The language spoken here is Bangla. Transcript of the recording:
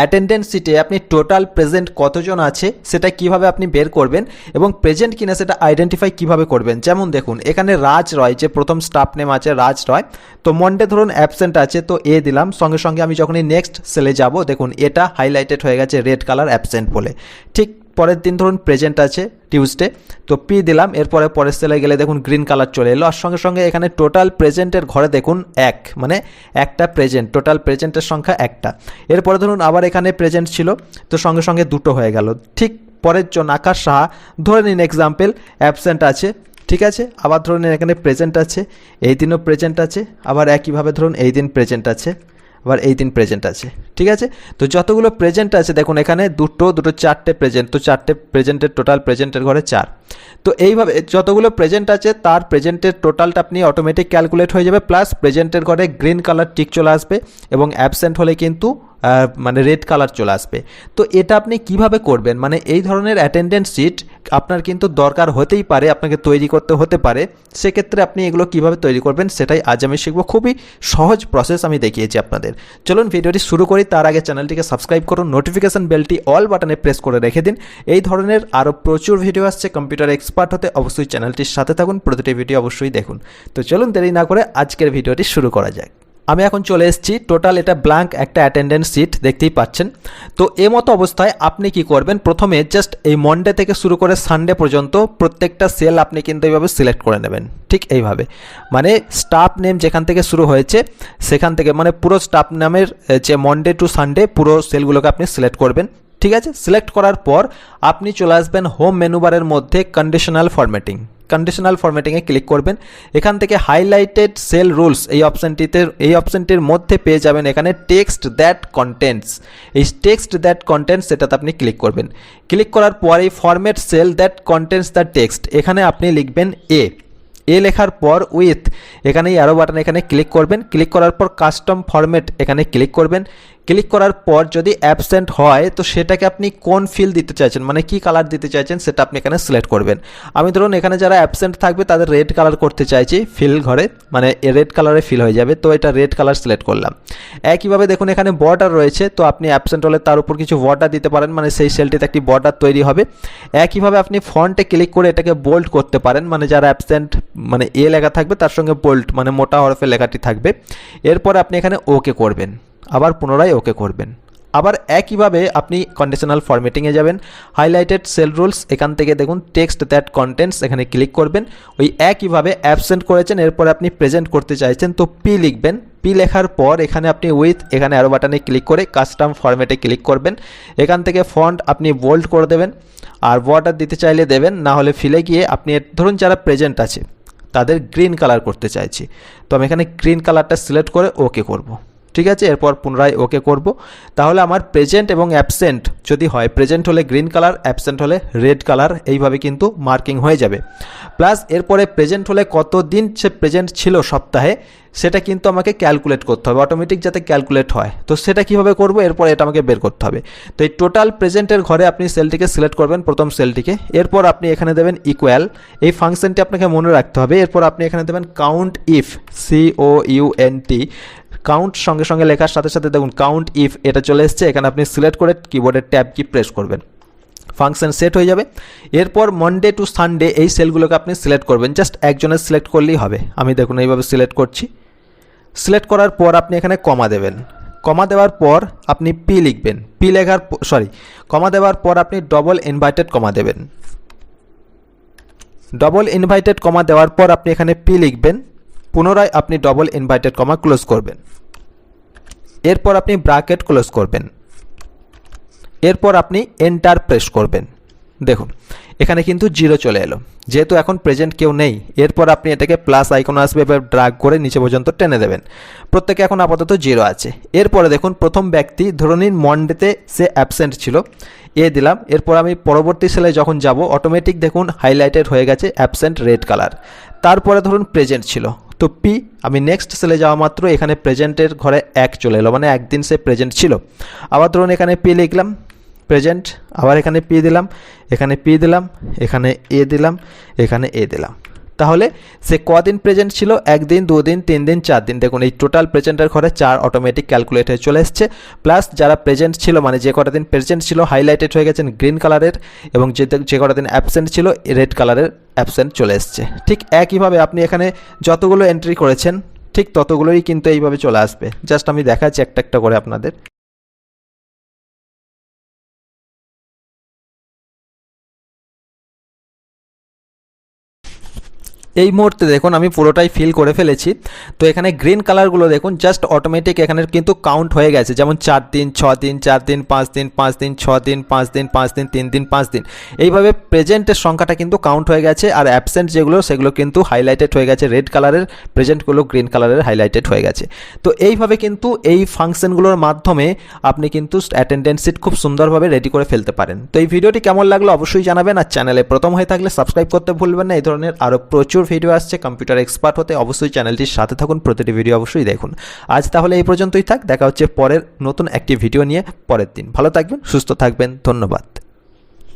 অ্যাটেন্ডেন্স সিটে আপনি টোটাল প্রেজেন্ট কতজন আছে, সেটা কীভাবে আপনি বের করবেন এবং প্রেজেন্ট কিনা সেটা আইডেন্টিফাই কীভাবে করবেন। যেমন দেখুন, এখানে রাজ রয়, যে প্রথম স্টাফ নেম আছে, রাজ রয়। তো মন্ডে ধরুন অ্যাবসেন্ট আছে, তো এ দিলাম। সঙ্গে সঙ্গে আমি যখনই নেক্সট সেলে যাব, দেখুন এটা হাইলাইটেড হয়ে গেছে রেড কালার অ্যাবসেন্ট বলে। ঠিক পরের দিন ধরুন প্রেজেন্ট আছে টিউসডে তো পি দিলাম, এরপরে পরের সেলে গেলে দেখুন গ্রিন কালার চলে এলো। আর সঙ্গে সঙ্গে এখানে টোটাল প্রেজেন্টের ঘরে দেখুন এক মানে একটা প্রেজেন্ট টোটাল প্রেজেন্টের সংখ্যা একটা। এরপরে ধরুন আবার এখানে প্রেজেন্ট ছিল, তো সঙ্গে সঙ্গে দুটো হয়ে গেল। ঠিক পরের জন আকাশ সাহা, ধরে নিন এক্সাম্পল অ্যাবসেন্ট আছে, ঠিক আছে? আবার ধরুন এখানে প্রেজেন্ট আছে, এই দিনও প্রেজেন্ট আছে, আবার একইভাবে ধরুন এই দিন প্রেজেন্ট আছে। আবার এই দিন প্রেজেন্ট আছে, ঠিক আছে? তো যতগুলো প্রেজেন্ট আছে, দেখুন এখানে দুটো দুটো চারটে প্রেজেন্ট তো চারটে প্রেজেন্টের টোটাল প্রেজেন্টের ঘরে চার। তো এইভাবে যতগুলো প্রেজেন্ট আছে, তার প্রেজেন্টের টোটালটা আপনি অটোমেটিক ক্যালকুলেট হয়ে যাবে প্লাস প্রেজেন্টের ঘরে গ্রিন কালার টিক চলে আসবে এবং অ্যাবসেন্ট হলে কিন্তু মানে রেড কালার চলে আসবে। তো এটা আপনি কীভাবে করবেন? মানে এই ধরনের অ্যাটেন্ডেন্স শিট আপনার কিন্তু দরকার হতেই পারে, আপনাকে তৈরি করতে হতে পারে। সেক্ষেত্রে আপনি এগুলো কীভাবে তৈরি করবেন সেটাই আজ আমি শিখব। খুবই সহজ প্রসেস আমি দেখিয়েছি আপনাদের। চলুন ভিডিওটি শুরু করি, তার আগে চ্যানেলটিকে সাবস্ক্রাইব করুন নোটিফিকেশন বেলটি অল বাটনে প্রেস করে রেখে দিন। এই ধরনের আরও প্রচুর ভিডিও আসছে কম্পিউটার এক্সপার্ট হতে অবশ্যই চ্যানেলটির সাথে থাকুন, প্রতিটি ভিডিও অবশ্যই দেখুন। তো চলুন দেরি না করে আজকের ভিডিওটি শুরু করা যাক। আমি এখন চলে এসেছি। টোটাল এটা ব্ল্যাঙ্ক একটা অ্যাটেন্ডেন্স সিট দেখতেই পাচ্ছেন। তো এ মতো অবস্থায় আপনি কি করবেন? প্রথমে জাস্ট এই মন্ডে থেকে শুরু করে সানডে পর্যন্ত প্রত্যেকটা সেল আপনি কিন্তু এইভাবে সিলেক্ট করে নেবেন। ঠিক এইভাবে। মানে স্টাফ নেম যেখান থেকে শুরু হয়েছে, সেখান থেকে মানে পুরো স্টাফ নামের যে মন্ডে টু সানডে পুরো সেলগুলোকে আপনি সিলেক্ট করবেন। ঠিক আছে? সিলেক্ট করার পর আপনি চলে আসবেন হোম মেনুবারের মধ্যে কন্ডিশনাল ফরম্যাটিং কন্ডিশনাল ফরম্যাটিংয়ে ক্লিক করবেন। এখান থেকে হাইলাইটেড সেল রুলস এই অপশানটিতে এই অপশানটির মধ্যে পেয়ে যাবেন এখানে টেক্সট দ্যাট কন্টেন্টস এই টেক্সট দ্যাট কন্টেন্টস এটাতে আপনি ক্লিক করবেন। ক্লিক করার পর এই format cell that contents the text এখানে আপনি লিখবেন এ এ লেখার পর উইথ এখানে আরও বাটন এখানে ক্লিক করবেন। ক্লিক করার পর কাস্টম ফরম্যাট এখানে ক্লিক করবেন। ক্লিক করার পর যদি অ্যাবসেন্ট হয়, তো সেটাকে আপনি কোন ফিল দিতে চাইছেন? মানে কি কালার দিতে চাইছেন সেটা আপনি এখানে সিলেক্ট করবেন। আমি ধরুন এখানে যারা অ্যাবসেন্ট থাকবে, তাদের রেড কালার করতে চাইছি ফিল ঘরে মানে রেড কালারে ফিল হয়ে যাবে। তো এটা রেড কালার সিলেক্ট করলাম। একইভাবে দেখুন এখানে বর্ডার রয়েছে, তো আপনি অ্যাবসেন্ট হলে তার উপর কিছু বর্ডার দিতে পারেন মানে সেই সেলটিতে একটি বর্ডার তৈরি হবে। একইভাবে আপনি ফন্টে ক্লিক করে এটাকে বোল্ড করতে পারেন মানে যারা অ্যাবসেন্ট মানে এ লেখা থাকবে, তার সঙ্গে বোল্ড মানে মোটা হরফে লেখাটি থাকবে। এরপর আপনি এখানে ওকে করবেন। আবার পুনরায় ওকে করবেন। আবার একইভাবে আপনি কন্ডিশনাল ফরম্যাটিংয়ে যাবেন। হাইলাইটেড সেল রুলস এখান থেকে দেখুন টেক্সট দ্যাট কন্টেন্টস এখানে ক্লিক করবেন। ওই একইভাবে অ্যাবসেন্ট করেছেন, এরপর আপনি প্রেজেন্ট করতে চাইছেন, তো পি লিখবেন। পি লেখার পর এখানে আপনি উইথ এখানে আরও বাটনে ক্লিক করে কাস্টম ফরম্যাটে ক্লিক করবেন। এখান থেকে ফন্ট আপনি বোল্ড করে দেবেন। আর বর্ডার দিতে চাইলে দেবেন, না হলে ফিলে গিয়ে আপনি ধরুন যারা প্রেজেন্ট আছে, তাদের গ্রিন কালার করতে চাইছি। তো আমি এখানে গ্রিন কালারটা সিলেক্ট করে ওকে করব। ঠিক আছে? এরপর পুনরায় ওকে করব। তাহলে আমার প্রেজেন্ট এবং অ্যাবসেন্ট যদি হয় প্রেজেন্ট হলে গ্রিন কালার অ্যাবসেন্ট হলে রেড কালার এইভাবে কিন্তু মার্কিং হয়ে যাবে। প্লাস এরপরে প্রেজেন্ট হলে কত দিন সে প্রেজেন্ট ছিল সপ্তাহে, সেটা কিন্তু আমাকে ক্যালকুলেট করতে হবে অটোমেটিক যাতে ক্যালকুলেট হয়। তো সেটা কীভাবে করব? এরপর এটা আমাকে বের করতে হবে। তো এই টোটাল প্রেজেন্টের ঘরে আপনি সেলটিকে সিলেক্ট করবেন, প্রথম সেলটিকে এরপর আপনি এখানে দেবেন ইকুয়াল এই ফাংশনটি আপনাকে মনে রাখতে হবে। এরপর আপনি এখানে দেবেন count if C O U N T count সঙ্গে সঙ্গে লেখার সাথে সাথে দেখুন কাউন্ট ইফ এটা চলে এসছে, এখানে আপনি সিলেক্ট করে কিবোর্ডের ট্যাব কি প্রেস করবেন। ফাংশন সেট হয়ে যাবে। এরপর মন্ডে টু সানডে এই সেলগুলোকে আপনি সিলেক্ট করবেন। জাস্ট একজনের সিলেক্ট করলেই হবে। আমি দেখুন এইভাবে সিলেক্ট করছি। সিলেক্ট করার পর আপনি এখানে কমা দেবেন। কমা দেওয়ার পর আপনি পি লিখবেন। পি লেখার সরি কমা দেওয়ার পর আপনি ডবল ইনভাইটেড কমা দেবেন। ডবল ইনভাইটেড কমা দেওয়ার পর আপনি এখানে পি লিখবেন। পুনরায় আপনি ডবল ইনভাইটেড কমা ক্লোজ করবেন। এরপর আপনি ব্রাকেট ক্লোজ করবেন। এরপর আপনি এন্টার প্রেস করবেন। দেখুন, এখানে কিন্তু জিরো চলে এলো। যেহেতু এখন প্রেজেন্ট কেউ নেই, এরপর আপনি এটাকে প্লাস আইকন আসবে, এবার ড্রাগ করে নিচে পর্যন্ত টেনে দেবেন। প্রত্যেকে এখন আপাতত জিরো আছে। এরপরে দেখুন, প্রথম ব্যক্তি, ধরে নিন মন্ডেতে সে অ্যাবসেন্ট ছিল, এ দিলাম। এরপর আমি পরবর্তী সেলে যখন যাব অটোমেটিক দেখুন হাইলাইটেড হয়ে গেছে অ্যাবসেন্ট রেড কালার তারপরে ধরুন প্রেজেন্ট ছিল। তো পি আমি নেক্সট সেলে যাওয়া মাত্র, এখানে প্রেজেন্টের ঘরে এক চলে এলো মানে একদিন সে প্রেজেন্ট ছিল। আবার ধরুন এখানে পি লিখলাম প্রেজেন্ট আবার এখানে পি দিলাম, এখানে পি দিলাম, এখানে এ দিলাম, এখানে এ দিলাম। তাহলে সে কদিন প্রেজেন্ট ছিল? একদিন, দুদিন তিন দিন চার দিন দেখুন, এই টোটাল প্রেজেন্টের ঘরে চার অটোমেটিক ক্যালকুলেট হয়ে চলে এসছে। প্লাস যারা প্রেজেন্ট ছিল মানে যে কটা দিন প্রেজেন্ট ছিল হাইলাইটেড হয়ে গেছেন গ্রিন কালারের এবং যে যে কটা দিন অ্যাবসেন্ট ছিল রেড কালারের অ্যাবসেন্ট চলে এসছে। ঠিক একইভাবে আপনি এখানে যতগুলো এন্ট্রি করেছেন, ঠিক ততগুলোই কিন্তু এইভাবে চলে আসবে। জাস্ট আমি দেখাচ্ছি একটা একটা করে আপনাদের। এই মুহূর্তে দেখুন, আমি পুরোটাই ফিল করে ফেলেছি। তো এখানে গ্রিন কালারগুলো দেখুন জাস্ট অটোমেটিক এখানে কিন্তু কাউন্ট হয়ে গেছে। যেমন চার দিন ছ দিন চার দিন পাঁচ দিন পাঁচ দিন ছ দিন পাঁচ দিন পাঁচ দিন তিন দিন পাঁচ দিন এইভাবে প্রেজেন্টের সংখ্যাটা কিন্তু কাউন্ট হয়ে গেছে আর অ্যাবসেন্ট যেগুলো, সেগুলো কিন্তু হাইলাইটেড হয়ে গেছে। রেড কালারের প্রেজেন্টগুলো গ্রিন কালারের হাইলাইটেড হয়ে গেছে। তো এইভাবে কিন্তু এই ফাংশনগুলোর মাধ্যমে আপনি কিন্তু অ্যাটেন্ডেন্স সিট খুব সুন্দরভাবে রেডি করে ফেলতে পারেন। তো এই ভিডিওটি কেমন লাগল অবশ্যই জানাবেন আর চ্যানেলে প্রথম হয়ে থাকলে সাবস্ক্রাইব করতে ভুলবেন না। এই ধরনের আরও প্রচুর ভিডিও আসছে কম্পিউটার এক্সপার্ট হতে অবশ্যই চ্যানেলটির সাথে থাকুন, প্রতিটি ভিডিও অবশ্যই দেখুন। আজ তাহলে এই পর্যন্তই থাক, দেখা হচ্ছে পরের নতুন একটি ভিডিও নিয়ে পরের দিন। ভালো থাকবেন, সুস্থ থাকবেন, ধন্যবাদ।